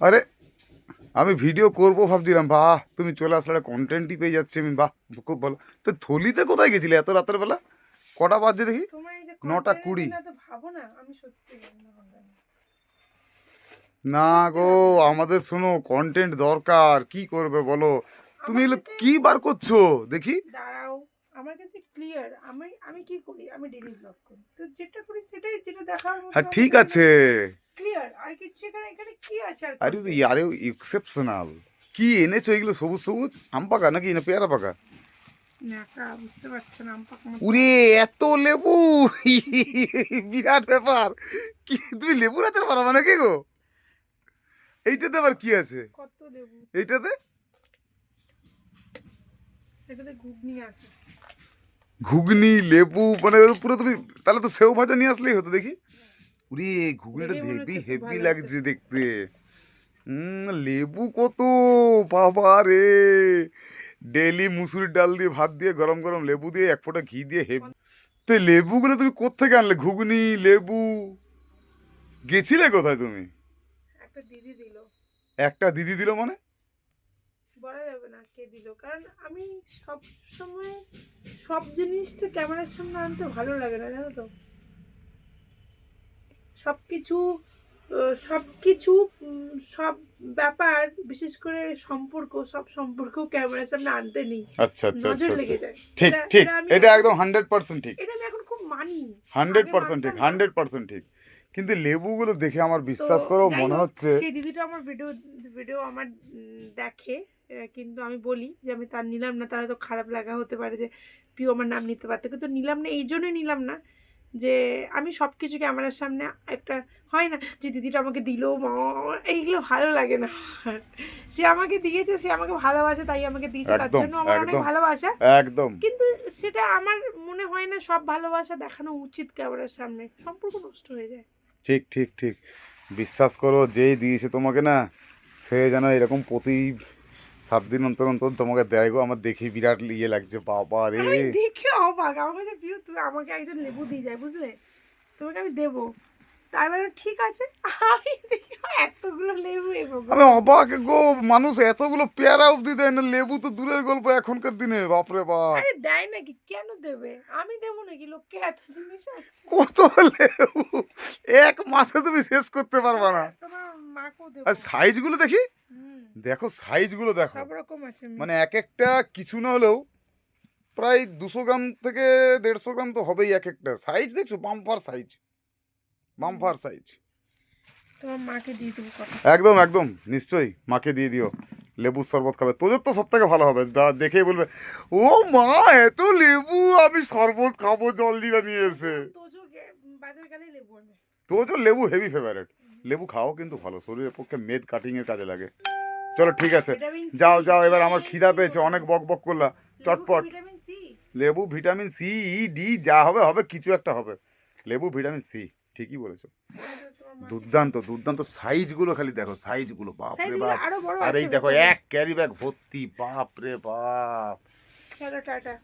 আরে আমি ভিডিও করব ভাবছিলাম। বাহ তুমি চলে আসলে কন্টেন্টই পেয়ে যাচ্ছি আমি। বাহ খুব ভালো। তো থলিতে কোথায় গেছিলে এত রাতের বেলা? কটা বাজছে দেখি? নটা কুড়ি। না গো আমাদের শোনো কন্টেন্ট দরকার। কি করবে বলো? তুমি এগুলো কি বার করছ? দেখি। দাঁড়াও আমার কাছে ক্লিয়ার আমি আমি কি করি? আমি ডেলি ব্লগ করি। তো যেটা করি সেটাই যেটা দেখার হ্যাঁ ঠিক আছে। ক্লিয়ার আর কিছু এখানে এখানে কি আছে আর আরে তো আরে এক্সেপশনাল কি এনেছো এগুলো? সবুজ সবুজ? আম পাকা নাকি? না পেয়ারা পাকা? উরে এত লেবু! বিরাট ব্যাপার। কি তুমি লেবুর আচার বানাবো নাকি গো? এইটাতে আবার কি আছে? কত এইটাতে? ঘুগনি লেবু মানে পুরো তুমি তাহলে তো সেও ভাজা নিয়ে আসলেই হতো দেখি। উরে ঘুগনিটা হেভি হেভি লাগছে দেখতে। লেবু কত বাবা রে। ডেলি মুসুরির ডাল দিয়ে ভাত দিয়ে গরম গরম লেবু দিয়ে এক ফোঁটা ঘি দিয়ে হেভি তো লেবুগুলো তুমি কোত্থেকে আনলে? ঘুগনি লেবু? গেছিলে কোথায় তুমি? একটা দিদি দিল। একটা দিদি দিল মানে? বলা যাবে না কে দিল। কারণ আমি সব সময় সব জিনিসটা ক্যামেরার সামনে আনতে ভালো লাগে না জানো তো? সব কিছু সব কিছু সব ব্যাপার বিশেষ করে সম্পর্ক সব সম্পর্ক ক্যামেরার সামনে আনতে নেই। আচ্ছা আচ্ছা আচ্ছা নজর আচ্ছা লেগে যায়। ঠিক ঠিক। এটা একদম হান্ড্রেড পার্সেন্ট ঠিক। এটা আমি এখন খুব মানি। হান্ড্রেড আগে পার্সেন্ট ঠিক মানতাম না। হান্ড্রেড পার্সেন্ট ঠিক। কিন্তু লেবুগুলো দেখে আমার বিশ্বাস করো মনে হচ্ছে সেই দিদিটা আমার ভিডিও ভিডিও আমার দেখে। কিন্তু আমি বলি যে আমি তার নিলাম না তার হয়তো খারাপ লাগা হতে পারে যে পিও আমার নাম নিতে পারতো। কিন্তু নিলাম না এই জন্যই নিলাম না। যে আমি সব কিছু ক্যামেরার সামনে একটা হয় না যে দিদিটা আমাকে দিল এইগুলো ভালো লাগে না। সে আমাকে দিয়েছে সে আমাকে ভালোবাসে তাই আমাকে দিয়েছে তার জন্য আমার অনেক ভালোবাসা। একদম। কিন্তু সেটা আমার মনে হয় না সব ভালোবাসা দেখানো উচিত ক্যামেরার সামনে। সম্পর্ক নষ্ট হয়ে যায়। ঠিক ঠিক ঠিক। বিশ্বাস করো যেই দিয়েছে তোমাকে না সে যেন এরকম প্রতি সাত দিন অন্তর অন্তর তোমাকে দেয় গো আমার দেখে বিরাট ইয়ে লাগছে বাবা রে। দেখে অবাক আমার কাছে প্রিয় তুমি আমাকে একজন লেবু দিয়ে যায় বুঝলে? তোমাকে আমি দেবো। তাই মানে ঠিক আছে আমি দেখি এতগুলো লেবু আমি অবাক গো মানুষ এতগুলো পেয়ারা অবধি দেয় না লেবু তো দূরের গল্প এখনকার দিনে বাপরে বাপ। আরে দেয় নাকি? কেন দেবে? আমি দেবো নাকি? লোককে এত জিনিস আসছে। কত লেবু? এক মাসে তুমি শেষ করতে পারবা না। তোমার মাকেও দেবো। আর সাইজগুলো দেখি। দেখো সাইজগুলো দেখো। সব রকম আছে মানে এক একটা কিছু না হলেও প্রায় দুশো গ্রাম থেকে দেড়শো গ্রাম তো হবেই এক একটা সাইজ দেখছ বাম্পার সাইজ বাম্পার সাইজ মাকে দিয়ে দেবো একদম একদম। নিশ্চয়ই মাকে দিয়ে দিও। লেবুর শরবত খাবে। তোদের তো সব থেকে ভালো হবে। দেখেই বলবে ও মা এত লেবু! আমি শরবত খাব জল দিয়ে নিয়ে এসে। তোজো লেবু হেভি ফেভারেট লেবু খাও কিন্তু ভালো। শরীরের পক্ষে মেদ কাটিং এর কাজে লাগে। চলো ঠিক আছে। যাও যাও এবার আমার খিদা পেয়েছে অনেক বক বক করলা। লেবু তো চটপট লেবু ভিটামিন সি ই ডি যা হবে হবে কিছু একটা হবে। লেবু ভিটামিন সি ঠিকই বলেছ। দুর্দান্ত দুর্দান্ত সাইজগুলো খালি দেখো সাইজগুলো বাপ। রে বাপ আরও আর এই দেখো এক ক্যারি ব্যাগ ভর্তি বাপ রে বাপ। চলো টাটা।